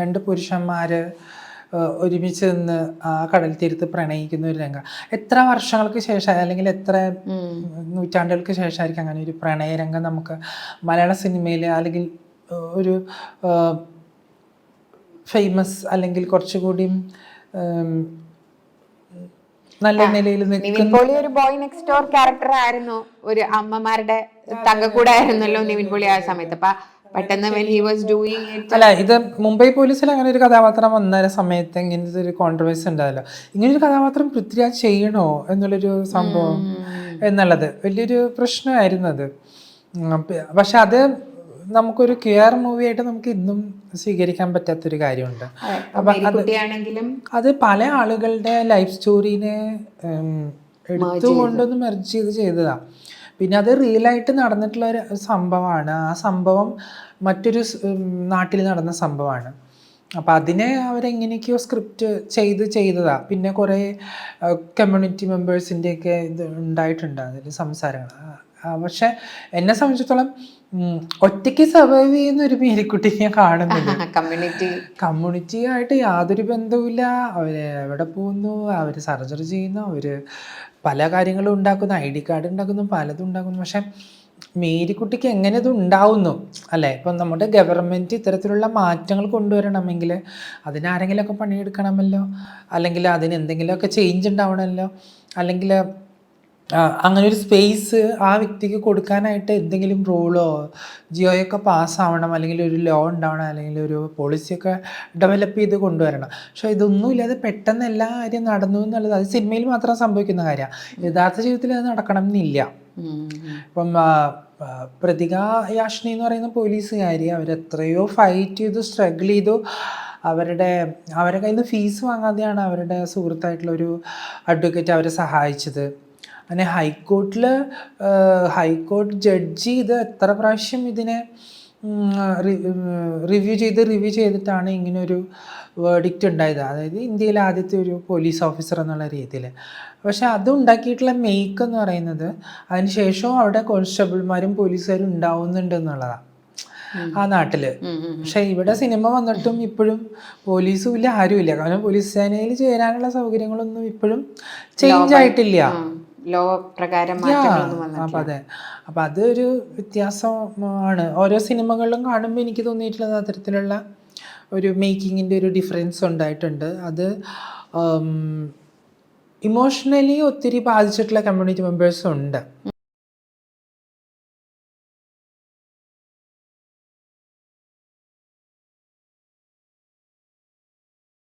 രണ്ട് പുരുഷന്മാർ ഒരുമിച്ച് നിന്ന് ആ കടൽ തീരത്ത് പ്രണയിക്കുന്ന ഒരു രംഗം. എത്ര വർഷങ്ങൾക്ക് ശേഷം അല്ലെങ്കിൽ എത്ര നൂറ്റാണ്ടുകൾക്ക് ശേഷമായിരിക്കും അങ്ങനെ ഒരു പ്രണയരംഗം നമുക്ക് മലയാള സിനിമയിൽ അല്ലെങ്കിൽ ഒരു ഫേമസ് അല്ലെങ്കിൽ കുറച്ചുകൂടി നല്ല നിലയിൽ നിൽക്കുന്ന ഒരു ബോയ് നെക്സ്റ്റ് ഡോർ ക്യാരക്ടർ ആയിരുന്നു. ഒരു അമ്മമാരുടെ തങ്കക്കൂടായിരുന്നല്ലോ നിവിൻ പോളി ആ സമയത്ത്. അപ്പൊ പെട്ടെന്ന് when he was doing it അല്ല ഇത് മുംബൈ പോലീസിൽ അങ്ങനെ ഒരു കഥാപാത്രം വന്ന സമയത്ത് ഇങ്ങനത്തെ ഒരു കോൺട്രവേഴ്സി ഉണ്ടായല്ലോ. ഇങ്ങനെ ഒരു കഥാപാത്രം പൃഥ്വിരാജ് ചെയ്യണോ എന്നുള്ളൊരു സംഭവം എന്നുള്ളത് വലിയൊരു പ്രശ്നമായിരുന്നു അത്. പക്ഷെ അത് നമുക്കൊരു കെയർ മൂവി ആയിട്ട് നമുക്ക് ഇന്നും സ്വീകരിക്കാൻ പറ്റാത്തൊരു കാര്യമുണ്ട്. കുട്ടിയാണെങ്കിലും അത് പല ആളുകളുടെ ലൈഫ് സ്റ്റോറീനെ എടുത്തുകൊണ്ടൊന്ന് മെർജ് ചെയ്ത് ചെയ്തതാ. പിന്നെ അത് റിയൽ ആയിട്ട് നടന്നിട്ടുള്ള ഒരു സംഭവമാണ്. ആ സംഭവം മറ്റൊരു നാട്ടിൽ നടന്ന സംഭവമാണ്. അപ്പം അതിനെ അവരെങ്ങനെയൊക്കെയോ സ്ക്രിപ്റ്റ് ചെയ്ത് ചെയ്തതാ. പിന്നെ കുറേ കമ്മ്യൂണിറ്റി മെമ്പേഴ്സിന്റെയൊക്കെ ഇത് ഉണ്ടായിട്ടുണ്ട്. അതിൽ സംസാരങ്ങൾ. പക്ഷെ എന്നെ സംബന്ധിച്ചിടത്തോളം ഒറ്റയ്ക്ക് സർവൈവ് ചെയ്യുന്ന ഒരു മേരിക്കുട്ടി ഞാൻ കാണുന്നില്ല കമ്മ്യൂണിറ്റി കമ്മ്യൂണിറ്റി ആയിട്ട് യാതൊരു ബന്ധവുമില്ല. അവർ എവിടെ പോകുന്നു അവർ സർജറി ചെയ്യുന്നു അവർ പല കാര്യങ്ങളും ഉണ്ടാക്കുന്നു. ഐ ഡി കാർഡ് ഉണ്ടാക്കുന്നു പലതും ഉണ്ടാക്കുന്നു. പക്ഷെ മേരിക്കുട്ടിക്ക് എങ്ങനെ ഇത് ഉണ്ടാവുന്നു? അല്ലേ? ഇപ്പം നമ്മുടെ ഗവൺമെന്റ് ഇത്തരത്തിലുള്ള മാറ്റങ്ങൾ കൊണ്ടുവരണമെങ്കിൽ അതിനാരെങ്കിലുമൊക്കെ പണിയെടുക്കണമല്ലോ? അല്ലെങ്കിൽ അതിന് എന്തെങ്കിലുമൊക്കെ ചേഞ്ച് ഉണ്ടാവണമല്ലോ? അല്ലെങ്കിൽ അങ്ങനെ ഒരു സ്പേസ് ആ വ്യക്തിക്ക് കൊടുക്കാനായിട്ട് എന്തെങ്കിലും റൂളോ ജിയോയൊക്കെ പാസ്സാവണം അല്ലെങ്കിൽ ഒരു ലോ ഉണ്ടാവണം അല്ലെങ്കിൽ ഒരു പോളിസിയൊക്കെ ഡെവലപ്പ് ചെയ്ത് കൊണ്ടുവരണം. പക്ഷേ ഇതൊന്നും ഇല്ലാതെ പെട്ടെന്ന് എല്ലാ കാര്യം നടന്നു എന്നുള്ളത് അത് സിനിമയിൽ മാത്രം സംഭവിക്കുന്ന കാര്യമാണ് യഥാർത്ഥ ജീവിതത്തിൽ അത് നടക്കണം എന്നില്ല ഇപ്പം പ്രതിക യാഷ്ണി എന്ന് പറയുന്ന പോലീസുകാരി അവരെത്രയോ ഫൈറ്റ് ചെയ്തു സ്ട്രഗിൾ ചെയ്തു. അവരുടെ അവരുടെ കയ്യിൽ നിന്ന് ഫീസ് വാങ്ങാതെയാണ് അവരുടെ സുഹൃത്തായിട്ടുള്ള ഒരു അഡ്വക്കേറ്റ് അവരെ സഹായിച്ചത്. അങ്ങനെ ഹൈക്കോർട്ടിൽ ഹൈക്കോർട്ട് ജഡ്ജി ഇത് എത്ര പ്രാവശ്യം ഇതിനെ റിവ്യൂ ചെയ്ത് റിവ്യൂ ചെയ്തിട്ടാണ് ഇങ്ങനൊരു വേർഡിക്റ്റ് ഉണ്ടായത്. അതായത് ഇന്ത്യയിലെ ആദ്യത്തെ ഒരു പോലീസ് ഓഫീസർ എന്നുള്ള രീതിയിൽ പക്ഷേ അത് ഉണ്ടാക്കിയിട്ടുള്ള മെയ്ക്ക് എന്ന് പറയുന്നത് അതിന് ശേഷവും അവിടെ കോൺസ്റ്റബിൾമാരും പോലീസുകാരും ഉണ്ടാവുന്നുണ്ട് എന്നുള്ളതാണ് ആ നാട്ടിൽ. പക്ഷെ ഇവിടെ സിനിമ വന്നിട്ടും ഇപ്പോഴും പോലീസും ഇല്ല ആരും ഇല്ല കാരണം പോലീസ് സേനയിൽ ചേരാനുള്ള സൗകര്യങ്ങളൊന്നും ഇപ്പോഴും ചേഞ്ച് ആയിട്ടില്ല. ലോ പ്രകാരം അപ്പൊ അതെ. അപ്പൊ അതൊരു വ്യത്യാസമാണ് ഓരോ സിനിമകളിലും കാണുമ്പോൾ എനിക്ക് തോന്നിയിട്ടുള്ളത് അത്തരത്തിലുള്ള ഒരു മേക്കിങ്ങിന്റെ ഒരു ഡിഫറൻസ് ഉണ്ടായിട്ടുണ്ട്. അത് ഇമോഷണലി ഒത്തിരി ബാധിച്ചിട്ടുള്ള കമ്മ്യൂണിറ്റി മെമ്പേഴ്സും ഉണ്ട്.